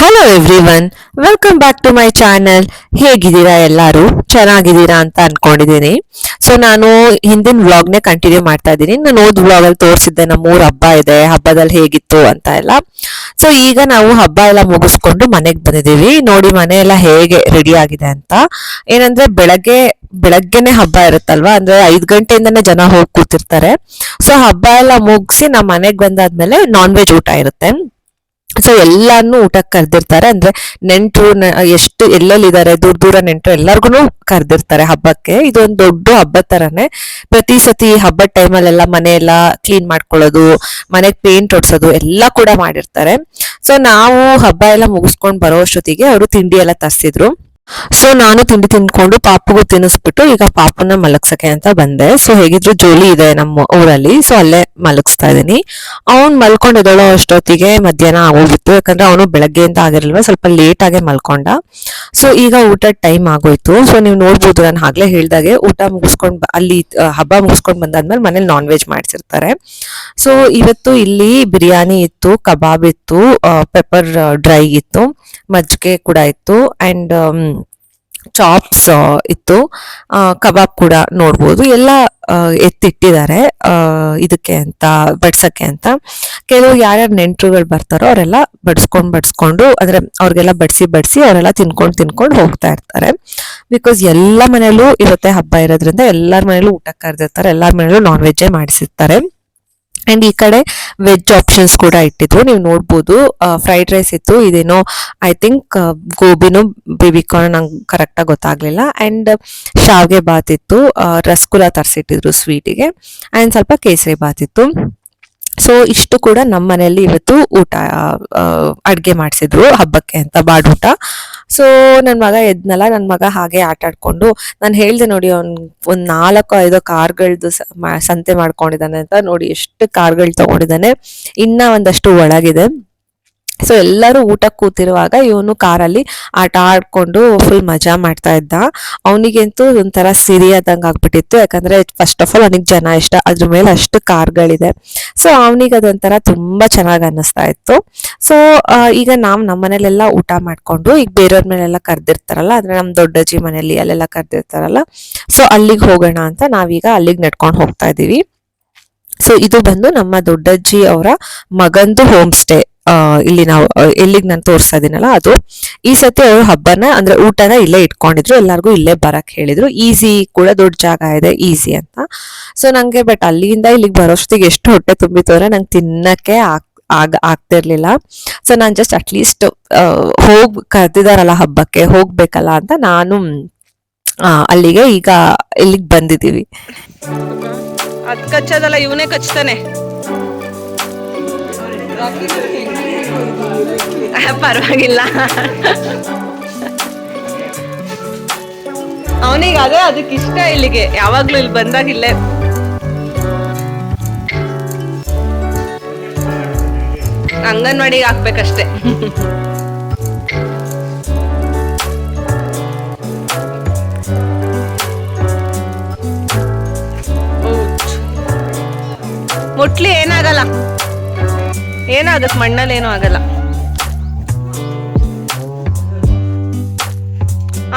Hello everyone welcome back to my channel ಹೇಗಿದ್ದೀರಾ ಎಲ್ಲರೂ? ಚೆನ್ನಾಗಿದ್ದೀರಾ ಅಂತ ಅನ್ಕೊಂಡಿದ್ದೀನಿ. ಸೊ ನಾನು ಹಿಂದಿನ ವ್ಲಾಗ್ನೇ ಕಂಟಿನ್ಯೂ ಮಾಡ್ತಾ ಇದ್ದೀನಿ. ನಾನು ಓದ್ ವ್ಲಾಗಲ್ಲಿ ತೋರಿಸಿದ್ದೆ, ನಮ್ಮೂರ ಹಬ್ಬ ಇದೆ, ಹಬ್ಬದಲ್ಲಿ ಹೇಗಿತ್ತು ಅಂತ ಎಲ್ಲ. ಸೊ ಈಗ ನಾವು ಹಬ್ಬ ಎಲ್ಲ ಮುಗಿಸ್ಕೊಂಡು ಮನೆಗೆ ಬಂದಿದ್ದೀವಿ. ನೋಡಿ, ಮನೆ ಎಲ್ಲ ಹೇಗೆ ರೆಡಿ ಆಗಿದೆ ಅಂತ. ಏನಂದ್ರೆ, ಬೆಳಗ್ಗೆ, ಬೆಳಗ್ಗೆನೆ ಹಬ್ಬ ಇರುತ್ತಲ್ವಾ? ಅಂದ್ರೆ ಐದು ಗಂಟೆಯಿಂದನೇ ಜನ ಹೋಗಿ ಕೂತಿರ್ತಾರೆ. ಸೊ ಹಬ್ಬ ಎಲ್ಲ ಮುಗಿಸಿ ನಮ್ಮ ಮನೆಗೆ ಬಂದಾದ್ಮೇಲೆ ನಾನ್ ವೆಜ್ ಊಟ ಇರುತ್ತೆ. ಸೊ ಎಲ್ಲಾನು ಊಟಕ್ಕೆ ಕರೆದಿರ್ತಾರೆ. ಅಂದ್ರೆ ನೆಂಟರು ಎಷ್ಟು ಎಲ್ಲೆಲ್ಲಿದ್ದಾರೆ, ದೂರ ದೂರ ನೆಂಟರು ಎಲ್ಲರಿಗೂ ಕರೆದಿರ್ತಾರೆ ಹಬ್ಬಕ್ಕೆ. ಇದೊಂದು ದೊಡ್ಡ ಹಬ್ಬದ ತರನೇ ಪ್ರತಿ ಸತಿ ಹಬ್ಬದ ಟೈಮಲ್ಲೆಲ್ಲ ಮನೆ ಎಲ್ಲ ಕ್ಲೀನ್ ಮಾಡ್ಕೊಳ್ಳೋದು ಮನೆಗೆ ಪೇಂಟ್ ಹೊಡ್ಸೋದು ಎಲ್ಲ ಕೂಡ ಮಾಡಿರ್ತಾರೆ. ಸೊ ನಾವು ಹಬ್ಬ ಎಲ್ಲ ಮುಗಿಸ್ಕೊಂಡು ಬರೋ ಅಷ್ಟೊತ್ತಿಗೆ ಅವರು ತಿಂಡಿ ಎಲ್ಲ ತರ್ಸಿದ್ರು. ಸೊ ನಾನು ತಿಂಡಿ ತಿನ್ಕೊಂಡು ಪಾಪಗೂ ತಿನ್ನಿಸ್ಬಿಟ್ಟು ಈಗ ಪಾಪನ ಮಲಗ್ಸಕ್ಕೆ ಅಂತ ಬಂದೆ. ಸೊ ಹೇಗಿದ್ರು ಜೋಲಿ ಇದೆ ನಮ್ಮ ಊರಲ್ಲಿ. ಸೊ ಅಲ್ಲೇ ಮಲಗಿಸ್ತಾ ಇದ್ದೀನಿ. ಅವ್ನ್ ಮಲ್ಕೊಂಡಿದ್ದಾಳೋ ಅಷ್ಟೊತ್ತಿಗೆ ಮಧ್ಯಾಹ್ನ ಆಗೋಗಿತ್ತು ಯಾಕಂದ್ರೆ ಅವನು ಬೆಳಗ್ಗೆಯಿಂದ ಆಗಿರಲ್ವ ಸ್ವಲ್ಪ ಲೇಟ್ ಮಲ್ಕೊಂಡ. ಸೊ ಈಗ ಊಟದ ಟೈಮ್ ಆಗೋಯ್ತು. ಸೊ ನೀವು ನೋಡ್ಬೋದು, ನಾನು ಆಗ್ಲೇ ಹೇಳ್ದಾಗೆ ಊಟ ಮುಗಿಸ್ಕೊಂಡು ಅಲ್ಲಿ ಹಬ್ಬ ಮುಗಿಸ್ಕೊಂಡ್ ಬಂದಾದ್ಮೇಲೆ ಮನೇಲಿ ನಾನ್ ವೆಜ್ ಮಾಡಿಸಿರ್ತಾರೆ. ಸೊ ಇವತ್ತು ಇಲ್ಲಿ ಬಿರಿಯಾನಿ ಇತ್ತು, ಕಬಾಬ್ ಇತ್ತು ಪೆಪ್ಪರ್ ಡ್ರೈ ಇತ್ತು, ಮಜ್ಜಿಗೆ ಕೂಡ ಇತ್ತು ಅಂಡ್ ಚಾಪ್ಸ್ ಇತ್ತು. ಕಬಾಬ್ ಕೂಡ ನೋಡ್ಬೋದು. ಎಲ್ಲ ಎತ್ತಿಟ್ಟಿದ್ದಾರೆ. ಇದಕ್ಕೆ ಅಂತ, ಬಡ್ಸಕ್ಕೆ ಅಂತ. ಕೆಲವು ಯಾರ್ಯಾರು ನೆಂಟರುಗಳು ಬರ್ತಾರೋ ಅವರೆಲ್ಲ ಬಡ್ಸ್ಕೊಂಡು, ಬಡಿಸ್ಕೊಂಡು ಅಂದರೆ ಅವ್ರಿಗೆಲ್ಲ ಬಡಿಸಿ ಬಡಿಸಿ ಅವರೆಲ್ಲ ತಿನ್ಕೊಂಡು ತಿನ್ಕೊಂಡು ಹೋಗ್ತಾ ಇರ್ತಾರೆ. ಬಿಕಾಸ್ ಎಲ್ಲ ಮನೆಯಲ್ಲೂ ಇವತ್ತೇ ಹಬ್ಬ ಇರೋದ್ರಿಂದ ಎಲ್ಲರ ಮನೇಲೂ ಊಟ ಕರೆದಿರ್ತಾರೆ. ಎಲ್ಲರ ಮನೆಯಲ್ಲೂ ನಾನ್ ವೆಜ್ಜೇ ಮಾಡಿಸಿರ್ತಾರೆ. ಅಂಡ್ ಈ ಕಡೆ ವೆಜ್ ಆಪ್ಷನ್ಸ್ ಕೂಡ ಇಟ್ಟಿದ್ರು. ನೀವು ನೋಡ್ಬೋದು ಫ್ರೈಡ್ ರೈಸ್ ಇತ್ತು, ಇದೇನೋ ಐ ಥಿಂಕ್ ಗೋಬಿನೂ ಬೇಬಿಕಾರ್ನ್ ನಂಗೆ ಕರೆಕ್ಟಾಗಿ ಗೊತ್ತಾಗಲಿಲ್ಲ. ಆ್ಯಂಡ್ ಶಾವ್ಗೆ ಬಾತ್ ಇತ್ತು ರಸಗುಲ್ಲ ತರಿಸಿಟ್ಟಿದ್ರು ಸ್ವೀಟಿಗೆ ಆ್ಯಂಡ್ ಸ್ವಲ್ಪ ಕೇಸರಿ ಬಾತ್ ಇತ್ತು. ಸೊ ಇಷ್ಟು ಕೂಡ ನಮ್ಮ ಮನೆಯಲ್ಲಿ ಇವತ್ತು ಊಟ ಅಡುಗೆ ಮಾಡಿಸಿದ್ರು ಹಬ್ಬಕ್ಕೆ ಅಂತ ಬಾಡೂಟ ಸೊ ನನ್ನ ಮಗ ಎದ್ನಲ್ಲ ನನ್ನ ಮಗ ಹಾಗೆ ಆಟ ಆಡ್ಕೊಂಡು. ನಾನು ಹೇಳ್ದೆ ನೋಡಿ, ಅವ್ನ್ ಒಂದು ನಾಲ್ಕು, ಐದು ಕಾರ್ಗಳದ್ದು ಸಂತೆ ಮಾಡ್ಕೊಂಡಿದ್ದಾನೆ ಅಂತ ನೋಡಿ, ಎಷ್ಟು ಕಾರ್ಗಳು ತಗೊಂಡಿದ್ದಾನೆ. ಇನ್ನ ಒಂದಷ್ಟು ಒಳಗಿದೆ. ಸೊ ಎಲ್ಲರೂ ಊಟ ಕೂತಿರುವಾಗ ಇವನು ಕಾರಲ್ಲಿ ಆಟ ಆಡ್ಕೊಂಡು ಫುಲ್ ಮಜಾ ಮಾಡ್ತಾ ಇದ್ದ. ಅವನಿಗಂತೂ ಒಂಥರ ಸಿರಿ ಆದಂಗೆ ಆಗ್ಬಿಟ್ಟಿತ್ತು. ಯಾಕಂದ್ರೆ ಫಸ್ಟ್ ಆಫ್ ಆಲ್ ಅವನಿಗೆ ಜನ ಇಷ್ಟ, ಅದ್ರ ಮೇಲೆ ಅಷ್ಟು ಕಾರ್ಗಳಿದೆ. ಸೊ ಅವನಿಗೆ ಅದೊಂಥರ ತುಂಬಾ ಚೆನ್ನಾಗಿ ಅನ್ನಿಸ್ತಾ ಇತ್ತು. ಸೊ ಈಗ ನಾವು ನಮ್ಮ ಮನೇಲೆಲ್ಲ ಊಟ ಮಾಡ್ಕೊಂಡು, ಈಗ ಬೇರೆಯವ್ರ ಮೇಲೆಲ್ಲ ಕರೆದಿರ್ತಾರಲ್ಲ, ಅಂದ್ರೆ ನಮ್ಮ ದೊಡ್ಡಜ್ಜಿ ಮನೆಯಲ್ಲಿ ಅಲ್ಲೆಲ್ಲ ಕರೆದಿರ್ತಾರಲ್ಲ ಸೊ ಅಲ್ಲಿಗೆ ಹೋಗೋಣ ಅಂತ ನಾವೀಗ ಅಲ್ಲಿಗೆ ನಡ್ಕೊಂಡು ಹೋಗ್ತಾ ಇದೀವಿ ಸೊ ಇದು ಬಂದು ನಮ್ಮ ದೊಡ್ಡಜ್ಜಿ ಅವರ ಮಗಂದು ಹೋಮ್ ಸ್ಟೇ ಇಲ್ಲಿ ನಾವು ಎಲ್ಲಿಗೆ ನಾನು ತೋರಿಸ್ತಾ ಇದೀನಲ್ಲ ಅದು. ಈ ಸತಿ ಅವರು ಹಬ್ಬನ, ಅಂದ್ರೆ ಊಟನ ಇಲ್ಲೇ ಇಟ್ಕೊಂಡಿದ್ರು, ಎಲ್ಲರಿಗೂ ಇಲ್ಲೇ ಬರಕ್ ಹೇಳಿದ್ರು. ಈಸಿ ಕೂಡ ದೊಡ್ಡ ಜಾಗ ಇದೆ, ಈಸಿ ಅಂತ. ಸೊ ನಂಗೆ ಬಟ್ ಅಲ್ಲಿಂದ ಇಲ್ಲಿಗೆ ಬರೋಷ್ಟಿಗೆ ಎಷ್ಟು ಹೊಟ್ಟೆ ತುಂಬಿತು ಅಂದ್ರೆ ನಂಗೆ ತಿನ್ನಕ್ಕೆ ಆಗ ಆಗ್ತಿರ್ಲಿಲ್ಲ. ಸೊ ನಾನು ಜಸ್ಟ್ ಅಟ್ಲೀಸ್ಟ್ ಹೋಗ್ ಕರೆದಿದಾರಲ್ಲ ಹಬ್ಬಕ್ಕೆ, ಹೋಗ್ಬೇಕಲ್ಲ ಅಂತ ನಾನು ಅಲ್ಲಿಗೆ ಈಗ ಇಲ್ಲಿಗೆ ಬಂದಿದ್ದೀವಿ. ಅದ್ ಕಚ್ಚೋದಲ್ಲ, ಇವನೇ ಕಚ್ತಾನೆ. ಪರವಾಗಿಲ್ಲ. ಅವನಿಗೆ ಅದೇ ಅದಕ್ಕೆ ಇಷ್ಟ ಇಲ್ಲಿಗೆ. ಯಾವಾಗ್ಲೂ ಇಲ್ಲಿ ಬಂದಾಗ ಇಲ್ಲೇ. ಅಂಗನವಾಡಿಗೆ ಹಾಕ್ಬೇಕಷ್ಟೆ. ಮುಟ್ಲಿ ಏನಾಗಲ್ಲ. ಏನೋ ಅದಕ್ಕೆ ಮಣ್ಣಲ್ಲಿ ಏನೂ ಆಗಲ್ಲ.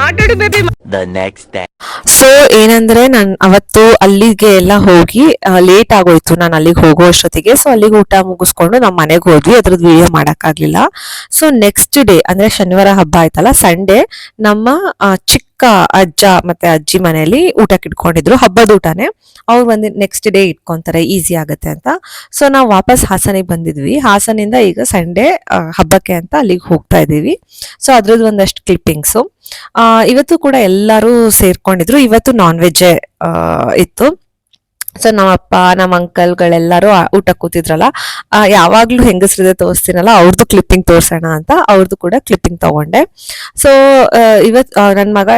ಆಟಾಡಿ baby the next day. So ಏನಂದ್ರೆ ನಾನ್ ಅವತ್ತು ಅಲ್ಲಿಗೆ ಎಲ್ಲ ಹೋಗಿ ಲೇಟ್ ಆಗೋಯ್ತು ನಾನು ಅಲ್ಲಿಗೆ ಹೋಗೋ ಅಷ್ಟೊತ್ತಿಗೆ. ಸೊ ಅಲ್ಲಿಗೆ ಊಟ ಮುಗಿಸ್ಕೊಂಡು ನಮ್ಮ ಮನೆಗೆ ಹೋದ್ವಿ. ಅದ್ರದ್ದು ವಿಡಿಯೋ ಮಾಡಕ್ಕಾಗ್ಲಿಲ್ಲ. ಸೊ ನೆಕ್ಸ್ಟ್ ಡೇ ಅಂದ್ರೆ ಶನಿವಾರ ಹಬ್ಬ ಆಯ್ತಲ್ಲ ಸಂಡೇ ನಮ್ಮ ಆ, ಚಿಕ್ಕ ಅಜ್ಜ ಮತ್ತೆ ಅಜ್ಜಿ ಮನೆಯಲ್ಲಿ ಊಟಕ್ಕೆ ಇಟ್ಕೊಂಡಿದ್ರು, ಹಬ್ಬದ ಊಟನೇ. ಅವ್ರು ಒಂದು ನೆಕ್ಸ್ಟ್ ಡೇ ಇಟ್ಕೊಂತಾರೆ ಈಸಿ ಆಗುತ್ತೆ ಅಂತ. ಸೊ ನಾವು ವಾಪಸ್ ಹಾಸನಿಗೆ ಬಂದಿದ್ವಿ. ಹಾಸನಿಂದ ಈಗ ಸಂಡೇ ಹಬ್ಬಕ್ಕೆ ಅಂತ ಅಲ್ಲಿಗೆ ಹೋಗ್ತಾ ಇದ್ದೀವಿ. ಸೊ ಅದ್ರದ್ದು ಒಂದಷ್ಟು ಕ್ಲಿಪ್ಪಿಂಗ್ಸು ಇವತ್ತು ಕೂಡ ಎಲ್ಲರೂ ಸೇರ್ಕೊಂಡಿದ್ರು. ಇವತ್ತು ನಾನ್ ವೆಜ್ಜೇ ಇತ್ತು. ಸೊ ನಮ್ಮಪ್ಪ ನಮ್ಮ ಅಂಕಲ್ಗಳೆಲ್ಲರೂ ಊಟ ಕೂತಿದ್ರಲ್ಲ ಯಾವಾಗಲೂ ಹೆಂಗಸ್ರದೆ ತೋರಿಸ್ತೀನಲ್ಲ ಅವ್ರದ್ದು ಕ್ಲಿಪ್ಪಿಂಗ್ ತೋರಿಸೋಣ ಅಂತ ಅವ್ರದ್ದು ಕೂಡ ಕ್ಲಿಪ್ಪಿಂಗ್ ತಗೊಂಡೆ. ಸೊ ಇವತ್ತು ನನ್ನ ಮಗ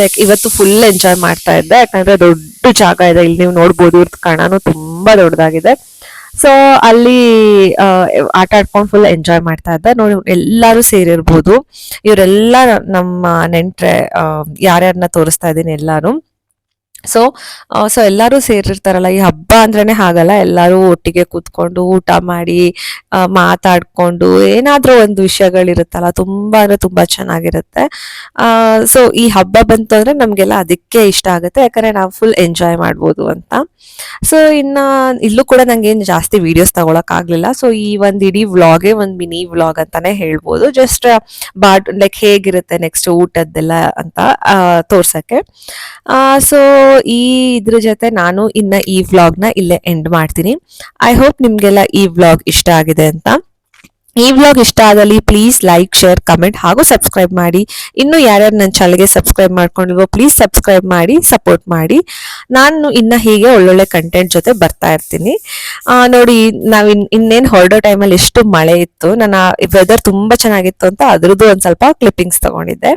ಲೈಕ್ ಇವತ್ತು ಫುಲ್ ಎಂಜಾಯ್ ಮಾಡ್ತಾ ಇದ್ದೆ. ಯಾಕಂದ್ರೆ ದೊಡ್ಡ ಜಾಗ ಇದೆ, ಇಲ್ಲಿ ನೀವು ನೋಡ್ಬೋದು ಇವ್ರದ್ದು ಕಣನು ತುಂಬಾ ದೊಡ್ಡದಾಗಿದೆ. ಸೊ ಅಲ್ಲಿ ಆಟ ಆಡ್ಕೊಂಡು ಫುಲ್ ಎಂಜಾಯ್ ಮಾಡ್ತಾ ಇದ್ದ. ನೋಡಿ, ಎಲ್ಲರೂ ಸೇರಿರ್ಬೋದು. ಇವರೆಲ್ಲ ನಮ್ಮ ನೆಂಟ್ರೆ ಯಾರ್ಯಾರನ್ನ ತೋರಿಸ್ತಾ ಇದ್ದೀನಿ ಎಲ್ಲಾರು ಸೊ ಸೊ ಎಲ್ಲರೂ ಸೇರಿರ್ತಾರಲ್ಲ, ಈ ಹಬ್ಬ ಅಂದ್ರೆ ಹಾಗಲ್ಲ. ಎಲ್ಲರೂ ಒಟ್ಟಿಗೆ ಕೂತ್ಕೊಂಡು ಊಟ ಮಾಡಿ ಮಾತಾಡ್ಕೊಂಡು ಏನಾದ್ರೂ ಒಂದು ವಿಷಯಗಳಿರುತ್ತಲ್ಲ, ತುಂಬಾ ಅಂದ್ರೆ ತುಂಬಾ ಚೆನ್ನಾಗಿರುತ್ತೆ. ಸೊ ಈ ಹಬ್ಬ ಬಂತು ಅಂದ್ರೆ ನಮಗೆಲ್ಲ ಅದಕ್ಕೆ ಇಷ್ಟ ಆಗುತ್ತೆ. ಯಾಕಂದ್ರೆ ನಾವು ಫುಲ್ ಎಂಜಾಯ್ ಮಾಡ್ಬೋದು ಅಂತ. ಸೊ ಇನ್ನ ಇಲ್ಲೂ ಕೂಡ ನಂಗೆ ಏನು ಜಾಸ್ತಿ ವಿಡಿಯೋಸ್ ತಗೊಳಕ್ ಆಗ್ಲಿಲ್ಲ. ಸೊ ಈ ಒಂದು ಇಡೀ ವ್ಲಾಗೇ ಒಂದು ಮಿನಿ ವ್ಲಾಗ್ ಅಂತಾನೆ ಹೇಳ್ಬೋದು. ಜಸ್ಟ್ ಬಾಟ್ ಲೈಕ್ ಹೇಗಿರುತ್ತೆ ನೆಕ್ಸ್ಟ್ ಊಟದ್ದೆಲ್ಲ ಅಂತ ತೋರ್ಸಕ್ಕೆ. ಸೊ ಈ ಇದ್ರ ಜೊತೆ ನಾನು ಇನ್ನ ಈ ವ್ಲಾಗ್ನ ಇಲ್ಲೇ ಎಂಡ್ ಮಾಡ್ತೀನಿ. ಐ ಹೋಪ್ ನಿಮ್ಗೆಲ್ಲ ಈ ವ್ಲಾಗ್ ಇಷ್ಟ ಆಗಿದೆ ಅಂತ. ಈ ವ್ಲಾಗ್ ಇಷ್ಟ ಆದಲ್ಲಿ ಪ್ಲೀಸ್ ಲೈಕ್ ಶೇರ್ ಕಮೆಂಟ್ ಹಾಗೂ ಸಬ್ಸ್ಕ್ರೈಬ್ ಮಾಡಿ. ಇನ್ನು ಯಾರ್ಯಾರು ನನ್ನ ಚಾನಲ್ಗೆ ಸಬ್ಸ್ಕ್ರೈಬ್ ಮಾಡ್ಕೊಂಡಿಲ್ವೋ ಪ್ಲೀಸ್ ಸಬ್ಸ್ಕ್ರೈಬ್ ಮಾಡಿ ಸಪೋರ್ಟ್ ಮಾಡಿ. ನಾನು ಇನ್ನ ಹೀಗೆ ಒಳ್ಳೊಳ್ಳೆ ಕಂಟೆಂಟ್ ಜೊತೆ ಬರ್ತಾ ಇರ್ತೀನಿ. ನೋಡಿ, ನಾವ್ ಇನ್, ಇನ್ನೇನು ಹೊರಡೋ ಟೈಮಲ್ಲಿ ಎಷ್ಟು ಮಳೆ ಇತ್ತು, ನನ್ನ ವೆದರ್ ತುಂಬಾ ಚೆನ್ನಾಗಿತ್ತು ಅಂತ ಅದ್ರದ್ದು ಒಂದ್ ಸ್ವಲ್ಪ ಕ್ಲಿಪ್ಪಿಂಗ್ಸ್ ತಗೊಂಡಿದ್ದೆ.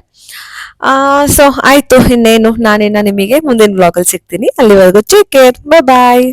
ಸೊ ಆಯ್ತು ಇನ್ನೇನು ನಾನಿನ್ನ ನಿಮಗೆ ಮುಂದಿನ ಬ್ಲಾಗಲ್ಲಿ ಸಿಗ್ತೀನಿ. ಅಲ್ಲಿವರೆಗೂ ಟೇಕ್ ಕೇರ್ ಬಾಯ್